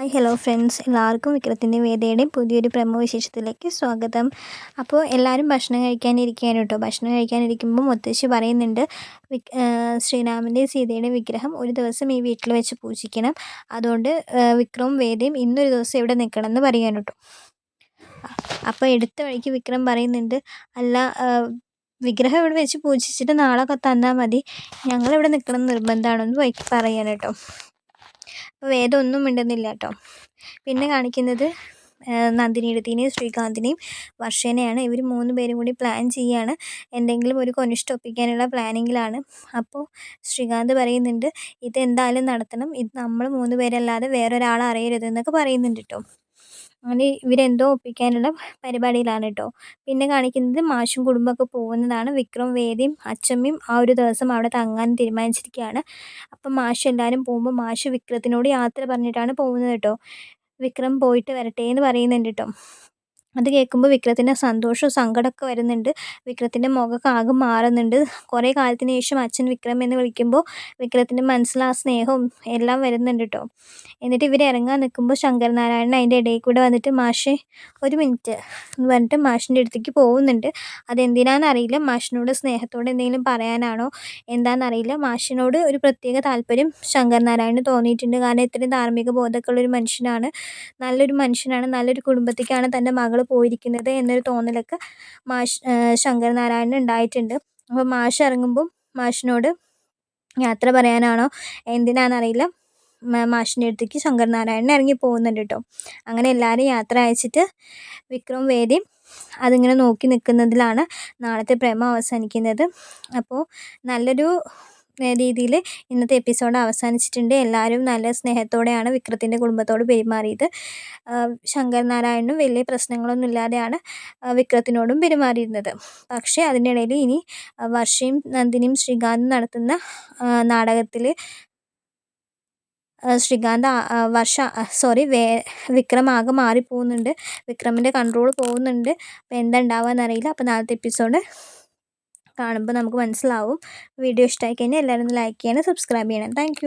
Hi hello friends എല്ലാവർക്കും വിക്രത്തിന്റെ വേദയുടെയും പുതിയൊരു promo വിശേഷത്തിലേക്ക് സ്വാഗതം. അപ്പോൾ എല്ലാവരും ഭക്ഷണം കഴിക്കാനിരിക്കുകയാണ് കേട്ടോ. ഭക്ഷണം കഴിക്കാനിരിക്കുമ്പോൾ മുത്തശ്ശി പറയുന്നുണ്ട് ശ്രീരാമന്റെ സീതയുടെ വിഗ്രഹം ഒരു ദിവസം ഈ വീട്ടിൽ വെച്ച് പൂജിക്കണം. അതുകൊണ്ട് വിക്രവും വേദയും ഇന്നൊരു ദിവസം ഇവിടെ നിൽക്കണം എന്ന് പറയാൻ കേട്ടോ. അപ്പോൾ എടുത്ത വഴിക്ക് വിക്രം പറയുന്നുണ്ട് അല്ല വിഗ്രഹം ഇവിടെ വെച്ച് പൂജിച്ചിട്ട് നാളെ തന്നാൽ മതി. ഞങ്ങളിവിടെ നിൽക്കണം നിർബന്ധമാണെന്ന് പറയാൻ കേട്ടോ. അപ്പോൾ വേദം ഒന്നും മിണ്ടുന്നില്ല കേട്ടോ പിന്നെ കാണിക്കുന്നത് നന്ദിനിയെടുത്തിനെയും ശ്രീകാന്തിനെയും വർഷേനെയാണ്. ഇവർ മൂന്ന് പേരും കൂടി പ്ലാൻ ചെയ്യുകയാണ് എന്തെങ്കിലും ഒരു കൊനിഷ്ഠ ഒപ്പിക്കാനുള്ള പ്ലാനിങ്ങിലാണ്. അപ്പോൾ ശ്രീകാന്ത് പറയുന്നുണ്ട് ഇത് എന്തായാലും നടത്തണം. ഇത് നമ്മൾ മൂന്ന് പേരല്ലാതെ വേറൊരാളറിയരുത് എന്നൊക്കെ പറയുന്നുണ്ട് കേട്ടോ അങ്ങനെ ഇവരെന്തോ ഒപ്പിക്കാനുള്ള പരിപാടിയിലാണ് കേട്ടോ പിന്നെ കാണിക്കുന്നത് മാഷും കുടുംബമൊക്കെ പോകുന്നതാണ്. വിക്രം വേദിയും അച്ചമ്മയും ആ ഒരു ദിവസം അവിടെ തങ്ങാൻ തീരുമാനിച്ചിരിക്കുകയാണ്. അപ്പം മാഷ് എല്ലാവരും പോകുമ്പോൾ മാഷ് വിക്രത്തിനോട് യാത്ര പറഞ്ഞിട്ടാണ് പോകുന്നത് കേട്ടോ. വിക്രം പോയിട്ട് വരട്ടെ എന്ന് പറയുന്നുണ്ട് കേട്ടോ. അത് കേൾക്കുമ്പോൾ വിക്രത്തിന് സന്തോഷവും സങ്കടമൊക്കെ വരുന്നുണ്ട്. വിക്രത്തിന്റെ മുഖമൊക്കെ ആകെ മാറുന്നുണ്ട്. കുറേ കാലത്തിന് ശേഷം അച്ഛൻ വിക്രം എന്ന് വിളിക്കുമ്പോൾ വിക്രത്തിന്റെ മനസ്സിലാ സ്നേഹവും എല്ലാം വരുന്നുണ്ട് കേട്ടോ എന്നിട്ട് ഇവർ ഇറങ്ങാൻ നിൽക്കുമ്പോൾ ശങ്കരനാരായണൻ അതിന്റെ ഇടയിൽ കൂടെ വന്നിട്ട് മാഷ് ഒരു മിനിറ്റ് എന്ന് പറഞ്ഞിട്ട് മാഷിന്റെ അടുത്തേക്ക് പോകുന്നുണ്ട്. അതെന്തിനാണെന്നറിയില്ല മാഷിനോട് സ്നേഹത്തോടെ എന്തെങ്കിലും പറയാനാണോ? എന്താണെന്നറിയില്ല മാഷിനോട് ഒരു പ്രത്യേക താല്പര്യം ശങ്കരനാരായണന് തോന്നിയിട്ടുണ്ട്. കാരണം ഇത്രയും ധാർമ്മിക ബോധമൊക്കെ ഉള്ളൊരു മനുഷ്യനാണ്. നല്ലൊരു മനുഷ്യനാണ്. നല്ലൊരു കുടുംബത്തേക്കാണ് തന്റെ മകൾ പോയിരിക്കുന്നത് എന്നൊരു തോന്നലൊക്കെ മാഷ് ശങ്കരനാരായണന് ഉണ്ടായിട്ടുണ്ട്. അപ്പോൾ മാഷ് ഇറങ്ങുമ്പം മാഷിനോട് യാത്ര പറയാനാണോ എന്തിനാണെന്നറിയില്ല മാഷിന്റെ അടുത്തേക്ക് ശങ്കരനാരായണൻ ഇറങ്ങി പോകുന്നുണ്ട് കേട്ടോ അങ്ങനെ എല്ലാവരും യാത്ര അയച്ചിട്ട് വിക്രം വേദി അതിങ്ങനെ നോക്കി നിൽക്കുന്നതിലാണ് നാളത്തെ പ്രേമം അവസാനിക്കുന്നത്. അപ്പോൾ നല്ലൊരു രീതിയിൽ ഇന്നത്തെ എപ്പിസോഡ് അവസാനിച്ചിട്ടുണ്ട്. എല്ലാവരും നല്ല സ്നേഹത്തോടെയാണ് വിക്രത്തിന്റെ കുടുംബത്തോട് പെരുമാറിയത്. ശങ്കർ നാരായണനും വലിയ പ്രശ്നങ്ങളൊന്നും ഇല്ലാതെയാണ് വിക്രത്തിനോടും പെരുമാറിയിരുന്നത്. പക്ഷേ അതിനിടയിൽ ഇനി വർഷയും നന്ദിനിയും ശ്രീകാന്തും നടത്തുന്ന നാടകത്തിൽ ശ്രീകാന്ത് വർഷ സോറി വേ വിക്രം ആകെ മാറിപ്പോകുന്നുണ്ട്. വിക്രമിന്റെ കൺട്രോൾ പോകുന്നുണ്ട്. അപ്പോൾ എന്താ ഉണ്ടാവുക എന്നറിയില്ല അപ്പോൾ നാളത്തെ എപ്പിസോഡ് കാണുമ്പോൾ നമുക്ക് മനസ്സിലാവും. വീഡിയോ ഇഷ്ടമായി കഴിഞ്ഞാൽ എല്ലാവരും ഒന്ന് ലൈക്ക് ചെയ്യണം സബ്സ്ക്രൈബ് ചെയ്യണം. താങ്ക്